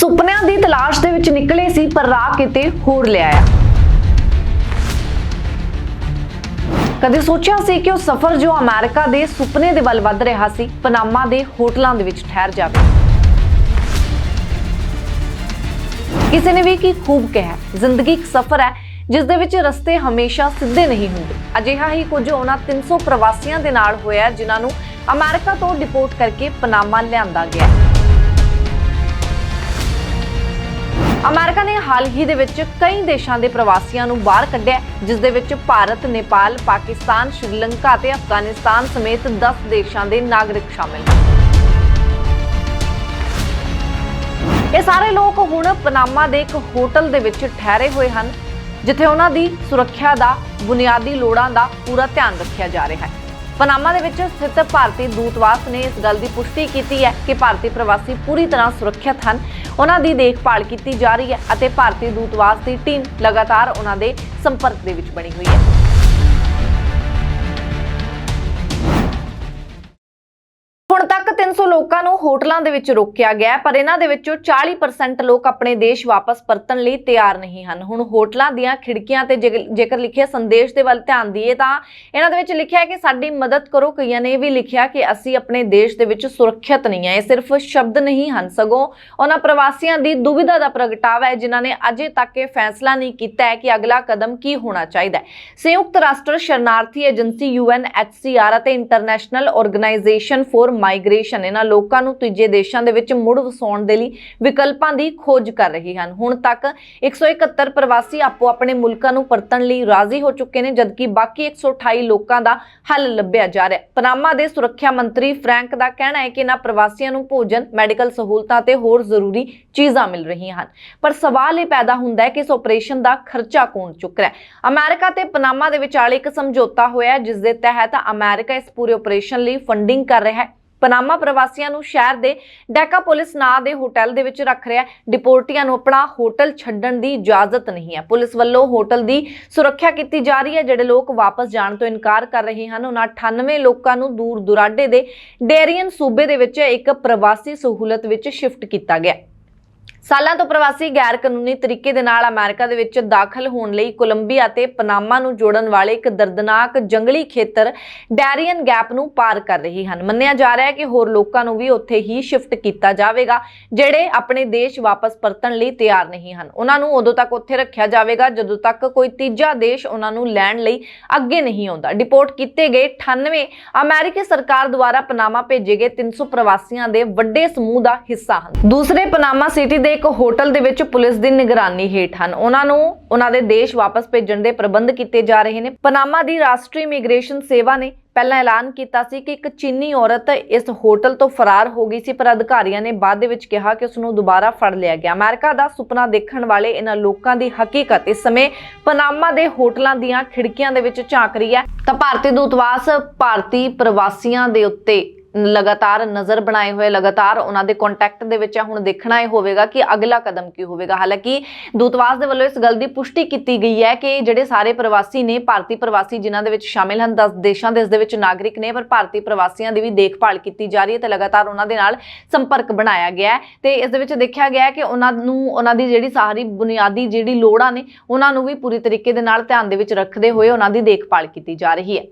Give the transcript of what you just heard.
ਸੁਪਨਿਆਂ ਦੀ ਤਲਾਸ਼ ਦੇ ਵਿੱਚ ਨਿਕਲੇ ਸੀ ਪਰ ਰਾਹ ਕਿਤੇ ਹੋਰ ਲਿਆਇਆ। ਕਦੇ ਸੋਚਿਆ ਸੀ ਕਿ ਉਹ ਸਫ਼ਰ ਜੋ ਅਮਰੀਕਾ ਦੇ ਸੁਪਨੇ ਦੇ ਵੱਲ ਵੱਧ ਰਿਹਾ ਸੀ ਪਨਾਮਾ ਦੇ ਹੋਟਲਾਂ ਦੇ ਵਿੱਚ ਠਹਿਰ ਜਾਵੇ। ਕਿਸੇ ਨੇ ਵੀ ਕੀ ਖੂਬ ਕਿਹਾ ਜ਼ਿੰਦਗੀ ਇੱਕ ਸਫ਼ਰ ਹੈ ਜਿਸ ਦੇ ਵਿੱਚ ਰਸਤੇ ਹਮੇਸ਼ਾ ਸਿੱਧੇ ਨਹੀਂ ਹੁੰਦੇ। ਅਜਿਹਾ ਹੀ ਕੁਝ ਉਹਨਾਂ 300 ਪ੍ਰਵਾਸੀਆਂ ਦੇ ਨਾਲ ਹੋਇਆ ਹੈ, ਜਿਨ੍ਹਾਂ ਨੂੰ ਅਮਰੀਕਾ ਤੋਂ ਡਿਪੋਰਟ ਕਰਕੇ ਪਨਾਮਾ ਲਿਆਂਦਾ ਗਿਆ। ਹਾਲ ਹੀ ਦੇ ਵਿੱਚ ਕਈ ਦੇਸ਼ਾਂ ਦੇ ਪ੍ਰਵਾਸੀਆਂ ਨੂੰ ਬਾਹਰ ਕੱਢਿਆ ਜਿਸ ਦੇ ਵਿੱਚ ਭਾਰਤ, ਨੇਪਾਲ, ਪਾਕਿਸਤਾਨ, ਸ਼੍ਰੀਲੰਕਾ ਅਤੇ ਅਫਗਾਨਿਸਤਾਨ ਸਮੇਤ 10 ਦੇਸ਼ਾਂ ਦੇ ਨਾਗਰਿਕ ਸ਼ਾਮਿਲ ਹਨ। ਇਹ ਸਾਰੇ ਲੋਕ ਹੁਣ ਪਨਾਮਾ ਦੇ ਇੱਕ ਹੋਟਲ ਦੇ ਵਿੱਚ ਠਹਿਰੇ ਹੋਏ ਹਨ ਜਿੱਥੇ ਉਹਨਾਂ ਦੀ ਸੁਰੱਖਿਆ ਦਾ ਬੁਨਿਆਦੀ ਲੋੜਾਂ ਦਾ ਪੂਰਾ ਧਿਆਨ ਰੱਖਿਆ ਜਾ ਰਿਹਾ ਹੈ। ਪਨਾਮਾ ਦੇ ਵਿੱਚ ਸਥਿਤ ਭਾਰਤੀ ਦੂਤਵਾਸ ਨੇ ਇਸ ਗੱਲ ਦੀ ਪੁਸ਼ਟੀ ਕੀਤੀ ਹੈ ਕਿ ਭਾਰਤੀ ਪ੍ਰਵਾਸੀ ਪੂਰੀ ਤਰ੍ਹਾਂ ਸੁਰੱਖਿਅਤ ਹਨ ਉਹਨਾਂ ਦੀ ਦੇਖਭਾਲ ਕੀਤੀ ਜਾ ਰਹੀ ਹੈ ਅਤੇ ਭਾਰਤੀ ਦੂਤਵਾਸ ਦੀ ਟੀਮ ਲਗਾਤਾਰ ਉਹਨਾਂ ਦੇ ਸੰਪਰਕ ਦੇ ਵਿੱਚ ਬਣੀ ਹੋਈ ਹੈ। 300 ਲੋਕਾਂ ਨੂੰ ਹੋਟਲਾਂ ਦੇ ਵਿੱਚ ਰੋਕਿਆ ਗਿਆ ਪਰ ਇਹਨਾਂ ਦੇ ਵਿੱਚੋਂ 40% ਲੋਕ ਆਪਣੇ ਦੇਸ਼ ਵਾਪਸ ਪਰਤਣ ਲਈ ਤਿਆਰ ਨਹੀਂ ਹਨ। ਹੁਣ ਹੋਟਲਾਂ ਦੀਆਂ ਖਿੜਕੀਆਂ ਤੇ ਜੇਕ- ਜੇਕਰ ਲਿਖਿਆ ਸੰਦੇਸ਼ ਦੇ ਵੱਲ ਧਿਆਨ ਦਈਏ ਤਾਂ ਇਹਨਾਂ ਦੇ ਵਿੱਚ ਲਿਖਿਆ ਹੈ ਕਿ ਸਾਡੀ ਮਦਦ ਕਰੋ। ਕਈਆਂ ਨੇ ਇਹ ਵੀ ਲਿਖਿਆ ਕਿ ਅਸੀਂ ਆਪਣੇ ਦੇਸ਼ ਦੇ ਵਿੱਚ ਸੁਰੱਖਿਅਤ ਨਹੀਂ ਹੈ। ਇਹ ਸਿਰਫ ਸ਼ਬਦ ਨਹੀਂ ਹਨ। ਸਗੋਂ ਉਹਨਾਂ ਪ੍ਰਵਾਸੀਆਂ ਦੀ ਦੁਵਿਧਾ ਦਾ ਪ੍ਰਗਟਾਵਾ ਹੈ, ਜਿਨ੍ਹਾਂ ਨੇ ਅਜੇ ਤੱਕ ਇਹ ਫੈਸਲਾ ਨਹੀਂ ਕੀਤਾ ਹੈ ਕਿ ਅਗਲਾ ਕਦਮ ਕੀ ਹੋਣਾ ਚਾਹੀਦਾ ਹੈ। ਸੰਯੁਕਤ ਰਾਸ਼ਟਰ ਸ਼ਰਨਾਰਥੀ ਏਜੰਸੀ UNHCR ਅਤੇ ਇੰਟਰਨੈਸ਼ਨਲ ਆਰਗੇਨਾਈਜੇਸ਼ਨ ਫॉर ਮਾਈਗ੍ਰੇਸ਼ਨ ਇਹਨਾਂ ਲੋਕਾਂ ਨੂੰ ਤੀਜੇ ਦੇਸ਼ਾਂ ਦੇ ਵਿੱਚ ਮੁੜ ਵਸਾਉਣ ਦੇ ਲਈ ਵਿਕਲਪਾਂ ਦੀ ਖੋਜ ਕਰ ਰਹੀ ਹਨ। ਹੁਣ ਤੱਕ 171 ਪ੍ਰਵਾਸੀ ਆਪੋ ਆਪਣੇ ਮੁਲਕਾਂ ਨੂੰ ਪਰਤਣ ਲਈ ਰਾਜ਼ੀ ਹੋ ਚੁੱਕੇ ਨੇ, ਜਦਕਿ ਬਾਕੀ 128 ਲੋਕਾਂ ਦਾ ਹੱਲ ਲੱਭਿਆ ਜਾ ਰਿਹਾ ਹੈ। ਪਨਾਮਾ ਦੇ ਸੁਰੱਖਿਆ ਮੰਤਰੀ ਫਰੈਂਕ ਦਾ ਕਹਿਣਾ ਹੈ ਕਿ ਇਹਨਾਂ ਪ੍ਰਵਾਸੀਆਂ ਨੂੰ ਭੋਜਨ, ਮੈਡੀਕਲ ਸਹੂਲਤਾਂ ਤੇ ਹੋਰ ਜ਼ਰੂਰੀ ਚੀਜ਼ਾਂ ਮਿਲ ਰਹੀਆਂ ਹਨ। ਪਰ ਸਵਾਲ ਇਹ ਪੈਦਾ ਹੁੰਦਾ ਹੈ ਕਿ ਇਸ ਆਪਰੇਸ਼ਨ ਦਾ ਖਰਚਾ ਕੌਣ ਚੁੱਕ ਰਿਹਾ ਹੈ। ਅਮਰੀਕਾ ਤੇ ਪਨਾਮਾ ਦੇ ਵਿਚਾਲੇ ਇੱਕ ਸਮਝੌਤਾ ਹੋਇਆ ਹੈ, ਜਿਸ ਦੇ ਤਹਿਤ ਅਮਰੀਕਾ ਇਸ ਪੂਰੇ ਆਪਰੇਸ਼ਨ ਲਈ ਫੰਡਿੰਗ ਕਰ ਰਿਹਾ ਹੈ। ਪਨਾਮਾ ਪ੍ਰਵਾਸੀਆਂ ਨੂੰ ਸ਼ਹਿਰ ਦੇ ਡੈਕਾ ਪੁਲਿਸ ਨਾਂ ਦੇ ਹੋਟਲ ਦੇ ਵਿੱਚ ਰੱਖ ਰਿਹਾ ਡਿਪੋਰਟੀਆਂ ਨੂੰ ਆਪਣਾ ਹੋਟਲ ਛੱਡਣ ਦੀ ਇਜਾਜ਼ਤ ਨਹੀਂ ਹੈ। ਪੁਲਿਸ ਵੱਲੋਂ ਹੋਟਲ ਦੀ ਸੁਰੱਖਿਆ ਕੀਤੀ ਜਾ ਰਹੀ ਹੈ, ਜਿਹੜੇ ਲੋਕ ਵਾਪਸ ਜਾਣ ਤੋਂ ਇਨਕਾਰ ਕਰ ਰਹੇ ਹਨ। ਉਹਨਾਂ 98 ਲੋਕਾਂ ਨੂੰ ਦੂਰ ਦੁਰਾਡੇ ਦੇ ਡੇਰੀਅਨ ਸੂਬੇ ਦੇ ਵਿੱਚ ਇੱਕ ਪ੍ਰਵਾਸੀ ਸਹੂਲਤ ਵਿੱਚ ਸ਼ਿਫਟ ਕੀਤਾ ਗਿਆ। ਸਾਲਾਂ ਤੋਂ ਪ੍ਰਵਾਸੀ ਗੈਰ ਕਾਨੂੰਨੀ ਤਰੀਕੇ ਦੇ ਨਾਲ ਅਮਰੀਕਾ ਦੇ ਵਿੱਚ ਦਾਖਲ ਹੋਣ ਲਈ ਕੋਲੰਬੀਆ ਤੇ ਪਨਾਮਾ ਨੂੰ ਜੋੜਨ ਵਾਲੇ ਇੱਕ ਦਰਦਨਾਕ ਜੰਗਲੀ ਖੇਤਰ ਡੈਰੀਅਨ ਗੈਪ ਨੂੰ ਪਾਰ ਕਰ ਰਹੀ ਹਨ। ਮੰਨਿਆ ਜਾ ਰਿਹਾ ਹੈ ਕਿ ਹੋਰ ਲੋਕਾਂ ਨੂੰ ਵੀ ਉੱਥੇ ਹੀ ਸ਼ਿਫਟ ਕੀਤਾ ਜਾਵੇਗਾ, ਜਿਹੜੇ ਆਪਣੇ ਦੇਸ਼ ਵਾਪਸ ਪਰਤਣ ਲਈ ਤਿਆਰ ਨਹੀਂ ਹਨ। ਉਹਨਾਂ ਨੂੰ ਉਦੋਂ ਤੱਕ ਉੱਥੇ ਰੱਖਿਆ ਜਾਵੇਗਾ, ਜਦੋਂ ਤੱਕ ਕੋਈ ਤੀਜਾ ਦੇਸ਼ ਉਹਨਾਂ ਨੂੰ ਲੈਣ ਲਈ ਅੱਗੇ ਨਹੀਂ ਆਉਂਦਾ। ਡਿਪੋਰਟ ਕੀਤੇ ਗਏ 98 ਅਮਰੀਕੀ ਸਰਕਾਰ ਦੁਆਰਾ ਪਨਾਮਾ ਭੇਜੇ ਗਏ 300 ਪ੍ਰਵਾਸੀਆਂ ਦੇ ਵੱਡੇ ਸਮੂਹ ਦਾ ਹਿੱਸਾ ਹਨ। ਦੂਸਰੇ ਪਨਾਮਾ ਸਿਟੀ ਦੇ ਇੱਕ ਹੋਟਲ ਦੇ ਵਿੱਚ ਪੁਲਿਸ ਦੀ ਨਿਗਰਾਨੀ ਹੇਠ ਹਨ। ਉਹਨਾਂ ਨੂੰ ਉਹਨਾਂ ਦੇ ਦੇਸ਼ ਵਾਪਸ ਭੇਜਣ ਦੇ ਪ੍ਰਬੰਧ ਕੀਤੇ ਜਾ ਰਹੇ ਨੇ। ਪਨਾਮਾ ਦੀ ਰਾਸ਼ਟਰੀ ਇਮੀਗ੍ਰੇਸ਼ਨ ਸੇਵਾ ਨੇ ਪਹਿਲਾਂ ਐਲਾਨ ਕੀਤਾ ਸੀ ਕਿ ਇੱਕ ਚੀਨੀ ਔਰਤ ਇਸ ਹੋਟਲ ਤੋਂ ਫਰਾਰ ਹੋ ਗਈ ਸੀ, ਪਰ ਅਧਿਕਾਰੀਆਂ ਨੇ ਬਾਅਦ ਦੇ ਵਿੱਚ ਕਿਹਾ ਕਿ ਉਸ ਨੂੰ ਦੁਬਾਰਾ ਫੜ ਲਿਆ ਗਿਆ। ਅਮਰੀਕਾ ਦਾ ਸੁਪਨਾ ਦੇਖਣ ਵਾਲੇ ਇਹਨਾਂ ਲੋਕਾਂ ਦੀ ਹਕੀਕਤ ਇਸ ਸਮੇਂ ਪਨਾਮਾ ਦੇ ਹੋਟਲਾਂ ਦੀਆਂ ਖਿੜਕੀਆਂ ਦੇ ਵਿੱਚ ਝਾਂਕ ਰਹੀ ਹੈ। ਤਾਂ ਭਾਰਤੀ ਦੂਤਵਾਸ ਭਾਰਤੀ ਪ੍ਰਵਾਸੀਆਂ ਦੇ ਉੱਤੇ ਲਗਾਤਾਰ ਨਜ਼ਰ ਬਣਾਏ ਹੋਏ, ਲਗਾਤਾਰ ਉਹਨਾਂ ਦੇ ਕੰਟੈਕਟ ਦੇ ਵਿੱਚ ਹੈ ਹੁਣ ਦੇਖਣਾ ਇਹ ਹੋਵੇਗਾ ਕਿ ਅਗਲਾ ਕਦਮ ਕੀ ਹੋਵੇਗਾ। ਹਾਲਾਂਕਿ ਦੂਤਵਾਸ ਦੇ ਵੱਲੋਂ ਇਸ ਗੱਲ ਦੀ ਪੁਸ਼ਟੀ ਕੀਤੀ ਗਈ ਹੈ ਕਿ ਜਿਹੜੇ ਸਾਰੇ ਪ੍ਰਵਾਸੀ ਨੇ, ਭਾਰਤੀ ਪ੍ਰਵਾਸੀ ਜਿਨ੍ਹਾਂ ਦੇ ਵਿੱਚ ਸ਼ਾਮਿਲ ਹਨ 10 ਦੇਸ਼ਾਂ ਦੇ, ਇਸ ਦੇ ਵਿੱਚ ਨਾਗਰਿਕ ਨੇ, ਪਰ ਭਾਰਤੀ ਪ੍ਰਵਾਸੀਆਂ ਦੀ ਵੀ ਦੇਖਭਾਲ ਕੀਤੀ ਜਾ ਰਹੀ ਹੈ ਤੇ ਲਗਾਤਾਰ ਉਹਨਾਂ ਦੇ ਨਾਲ ਸੰਪਰਕ ਬਣਾਇਆ ਗਿਆ ਹੈ। ਤੇ ਇਸ ਦੇ ਵਿੱਚ ਦੇਖਿਆ ਗਿਆ ਹੈ ਕਿ ਉਹਨਾਂ ਨੂੰ, ਉਹਨਾਂ ਦੀ ਜਿਹੜੀ ਸਾਰੀ ਬੁਨਿਆਦੀ ਜਿਹੜੀ ਲੋੜਾਂ ਨੇ, ਉਹਨਾਂ ਨੂੰ ਵੀ ਪੂਰੀ ਤਰੀਕੇ ਦੇ ਨਾਲ ਧਿਆਨ ਦੇ ਵਿੱਚ ਰੱਖਦੇ ਹੋਏ ਉਹਨਾਂ ਦੀ ਦੇਖਭਾਲ ਕੀਤੀ ਜਾ ਰਹੀ ਹੈ।